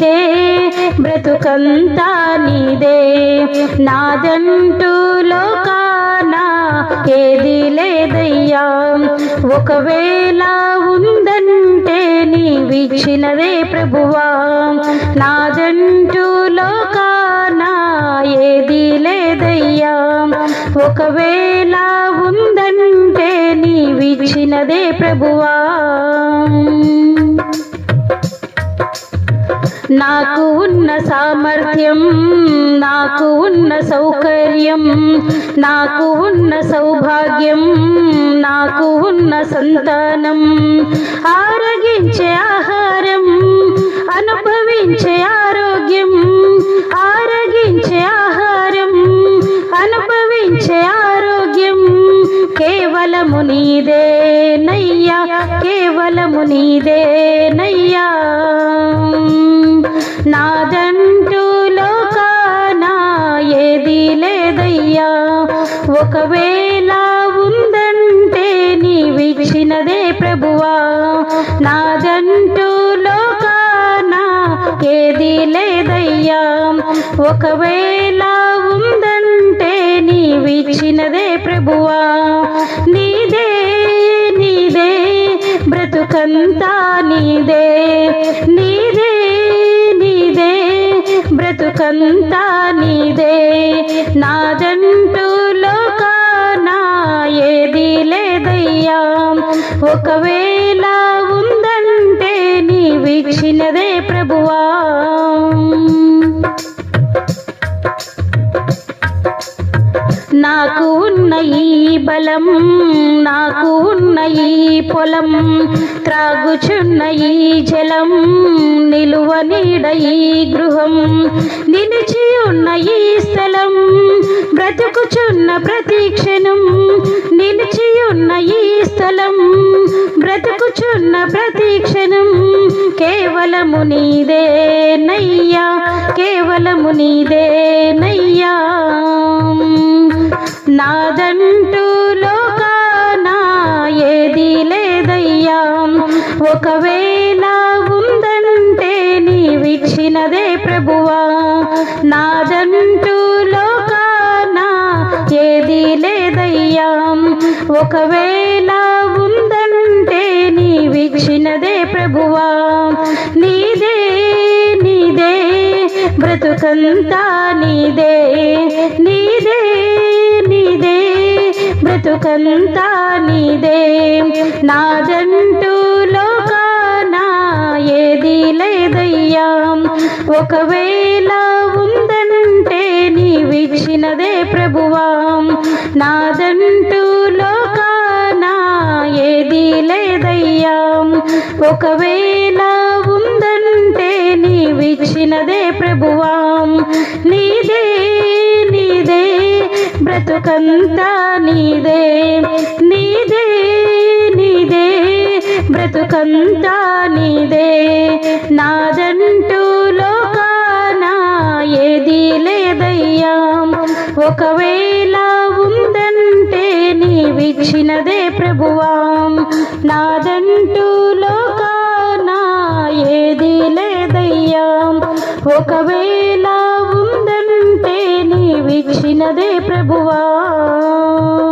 నీదే బ్రతుకంతా నీదే. నాదంటూ లోకాన ఏది లేదయ్యా. ఒకవేళ ఉందంటే నీవిచ్చినదే ప్రభువా. నాదంటూ లోకాన ఏది లేదయ్యా. ఒకవేళ ఉందంటే నీవిచ్చినదే ప్రభువా. నాకు ఉన్న సామర్థ్యం నాకు ఉన్న సౌకర్యం నాకు ఉన్న సౌభాగ్యం నాకు ఉన్న సంతానం. ఆరగించే ఆహారం అనుభవించే ఆరోగ్యం ఆరగించే ఆహారం అనుభవించే ఆరోగ్యం. కేవలము నీదే నయ్యా కేవలము నీదే నయ్యా నాదంటూ లోకాన ఏది లేదయ్యా. ఒకవేళ ఉందంటే నీవిచ్చినదే ప్రభువా. నాదంటూ లోకాన ఏది లేదయ్యా. ఒకవేళ ఉందంటే నీవిచ్చినదే ప్రభువా. నీదే నీదే బ్రతుకంతా నీదే. నీ సుఖంతా నీదే నాదంటూ లోకాన ఏది లేదయ్యా. ఒకవేళ ఉందంటే నీవిచ్చినదే ప్రభువా. నాకు ఉన్న ఈ బలం నాకు ఉన్న ఈ పొలం త్రాగుచున్న ఈ జలం నిలువ నీడ ఈ గృహం. నిలిచి ఉన్న ఈ స్థలం బ్రతుకుచున్న ప్రతి క్షణం. నిలిచి ఉన్న ఈ స్థలం బ్రతుకుచున్న ప్రతి క్షణం. కేవలము నీదే నయ్యా కేవలము నీదే నయ్యా. నాదంటూ నీవిచ్చినదే ప్రభువా నాదంటూ లోకాన ఏది లేదయ్యా. ఒకవేళ ఉందంటే నీవిచ్చినదే ప్రభువా. నీదే నీదే బ్రతుకంతా నీదే. నీదే నీదే బ్రతుకంతా నీదే. నాదంటూ లో ఒకవేళ ఉందంటే నీవిచ్చినదే ప్రభువా. నాదంటూ లోకాన ఏది లేదయ్యా. ఒకవేళ ఉందంటే నీవిచ్చినదే ప్రభువా. నీదే నీదే బ్రతుకంతా నీదే. నీదే నీదే బ్రతుకంతా నీదే. నాద ఒకవేళ ఉందంటే నీవిచ్చినదే ప్రభువాం. నాదంటూ లోకాన ఏది లేదయ్యాం. ఒకవేళ ఉందంటే నీవిచ్చినదే ప్రభువాం.